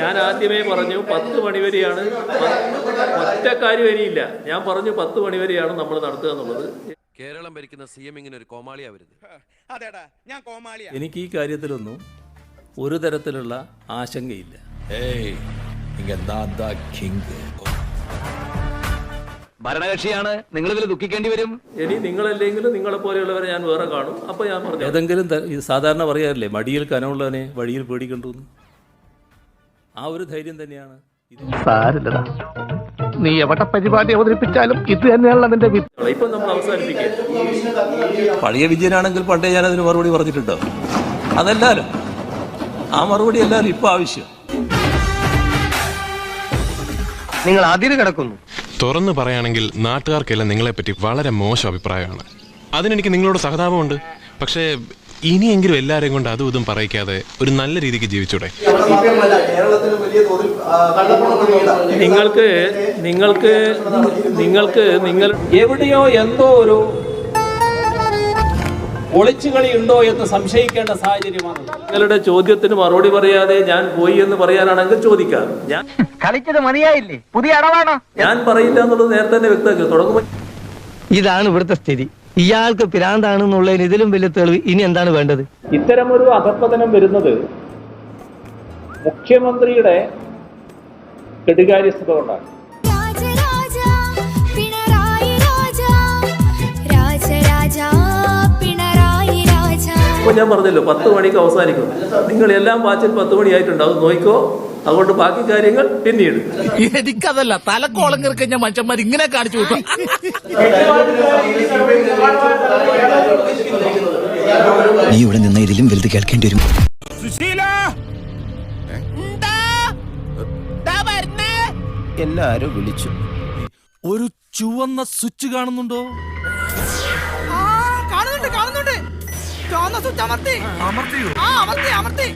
ഞാൻ ആദ്യമേ പറഞ്ഞു പത്ത് മണിവരെയാണ് ഒറ്റ കാര്യം ഇനിയില്ല ഞാൻ പറഞ്ഞു പത്ത് മണിവരെയാണ് നമ്മൾ നടത്തുക എന്നുള്ളത്. കേരളം ഭരിക്കുന്ന സി എം ഇങ്ങനെ ഒരു കോമാളിയാവരുത്. ഞാൻ കോമാളിയാ. എനിക്ക് ഈ കാര്യത്തിലൊന്നും ഒരു തരത്തിലുള്ള ആശങ്കയില്ല. ഭരണകക്ഷിയാണ് നിങ്ങൾ ഇതിൽ ദുഃഖിക്കേണ്ടി വരും. ഇനി നിങ്ങളല്ലെങ്കിലും നിങ്ങളെ പോലെയുള്ളവരെ ഞാൻ വേറെ കാണും. അപ്പൊ ഞാൻ പറഞ്ഞു ഏതെങ്കിലും സാധാരണ പറയാറില്ലേ മടിയിൽ കനമുള്ളവനെ വഴിയിൽ പേടിക്കണ്ടു ആ ഒരു ധൈര്യം തന്നെയാണ് ഇത്. സാരില്ലടാ. നീ എവിടെ പരിപാടി അവതരിപ്പിച്ചാലും ഇത് തന്നെയാണ് അതിന്റെ ഇപ്പം നമ്മൾ അവസാനിപ്പിക്കുക പഴയ വിജയനാണെങ്കിൽ പണ്ടേ ഞാൻ അതിന് മറുപടി പറഞ്ഞിട്ടുണ്ടോ. അതല്ലാലോ ആ മറുപടി എല്ലാരും ഇപ്പൊ ആവശ്യം. നിങ്ങൾ അതിര് കിടക്കുന്നു. തുറന്നു പറയുകയാണെങ്കിൽ നാട്ടുകാർക്കെല്ലാം നിങ്ങളെപ്പറ്റി വളരെ മോശം അഭിപ്രായമാണ്. അതിനെനിക്ക് നിങ്ങളോട് സഹതാപമുണ്ട്. പക്ഷേ ഇനിയെങ്കിലും എല്ലാവരെയും കൊണ്ട് അതും ഇതും പറയിക്കാതെ ഒരു നല്ല രീതിക്ക് ജീവിച്ചൂടെ. നിങ്ങൾക്ക് നിങ്ങൾക്ക് നിങ്ങൾക്ക് നിങ്ങൾ എവിടെയോ എന്തോ ഒരു ഒളിച്ചുകളി ഉണ്ടോ എന്ന് സംശയിക്കേണ്ട സാഹചര്യമാണ്. നിങ്ങളുടെ ചോദ്യത്തിന് മറുപടി പറയാതെ ഞാൻ പോയി എന്ന് പറയാനാണെങ്കിൽ ചോദിക്കാം. ഞാൻ കളിച്ചത് മതിയായില്ലേ? പുതിയ അടവാണോ? ഞാൻ പറയില്ല എന്നുള്ളത് നേരത്തെ തന്നെ വ്യക്തമാക്കി. തുടങ്ങുമ്പോൾ ഇതാണ് ഇവിടുത്തെ സ്ഥിതി. ഇയാൾക്ക് പിരാന്താണെന്നുള്ളതിന് ഇതിലും വലിയ തെളിവ് ഇനി എന്താണ് വേണ്ടത്? ഇത്തരമൊരു അധപ്പതനം വരുന്നത് മുഖ്യമന്ത്രിയുടെ കെടുകാര്യസ്ഥത കൊണ്ടാണ്. രാജരാജ പിണറായി രാജ രാജരാജ പിണറായി രാജ. ഞാൻ പറഞ്ഞല്ലോ പത്ത് മണിക്ക് അവസാനിക്കും നിങ്ങൾ എല്ലാം വാച്ചിൽ പത്ത് മണിയായിട്ടുണ്ടാവും നോക്കോ അതുകൊണ്ട് ബാക്കി കാര്യങ്ങൾ പിന്നീട്. എനിക്കതല്ല തലക്കോളം ഞാൻ മനുഷ്യന്മാർ ഇങ്ങനെ കാണിച്ചു വിട്ടു വ്യക്തമായിട്ട് നീ ഇവിടെ നിന്ന് ഇതിലും വലുത് കേൾക്കേണ്ടി വരും. എല്ലാരും വിളിച്ചു. ഒരു ചുവന്ന സ്വിച്ച് കാണുന്നുണ്ടോ? കാണുന്നുണ്ട് കാണുന്നുണ്ട്. ചുവന്ന സ്വിച്ച് അമർത്തി. അമർത്തിയോ? ആ അമർത്തി അമർത്തി.